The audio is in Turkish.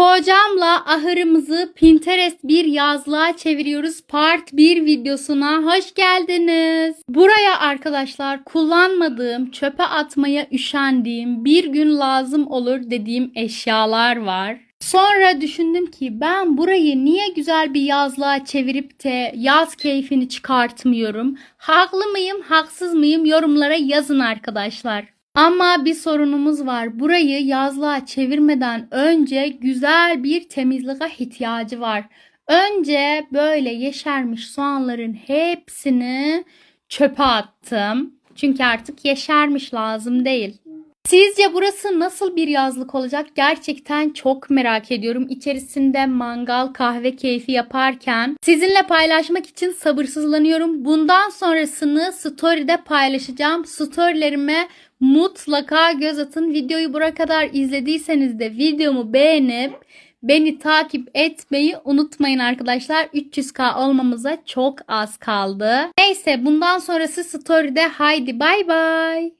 Kocamla ahırımızı Pinterest bir yazlığa çeviriyoruz. Part 1 videosuna hoş geldiniz. Buraya arkadaşlar kullanmadığım, çöpe atmaya üşendiğim, bir gün lazım olur dediğim eşyalar var. Sonra düşündüm ki ben burayı niye güzel bir yazlığa çevirip de yaz keyfini çıkartmıyorum? Haklı mıyım, haksız mıyım? Yorumlara yazın arkadaşlar. Ama bir sorunumuz var. Burayı yazlığa çevirmeden önce güzel bir temizliğe ihtiyacı var. Önce böyle yeşermiş soğanların hepsini çöpe attım. Çünkü artık yeşermiş lazım değil. Sizce burası nasıl bir yazlık olacak? Gerçekten çok merak ediyorum. İçerisinde mangal, kahve keyfi yaparken sizinle paylaşmak için sabırsızlanıyorum. Bundan sonrasını story'de paylaşacağım. Story'lerime mutlaka göz atın. Videoyu buraya kadar izlediyseniz de videomu beğenip beni takip etmeyi unutmayın arkadaşlar. 300k olmamıza çok az kaldı. Neyse bundan sonrası story'de haydi bay bay.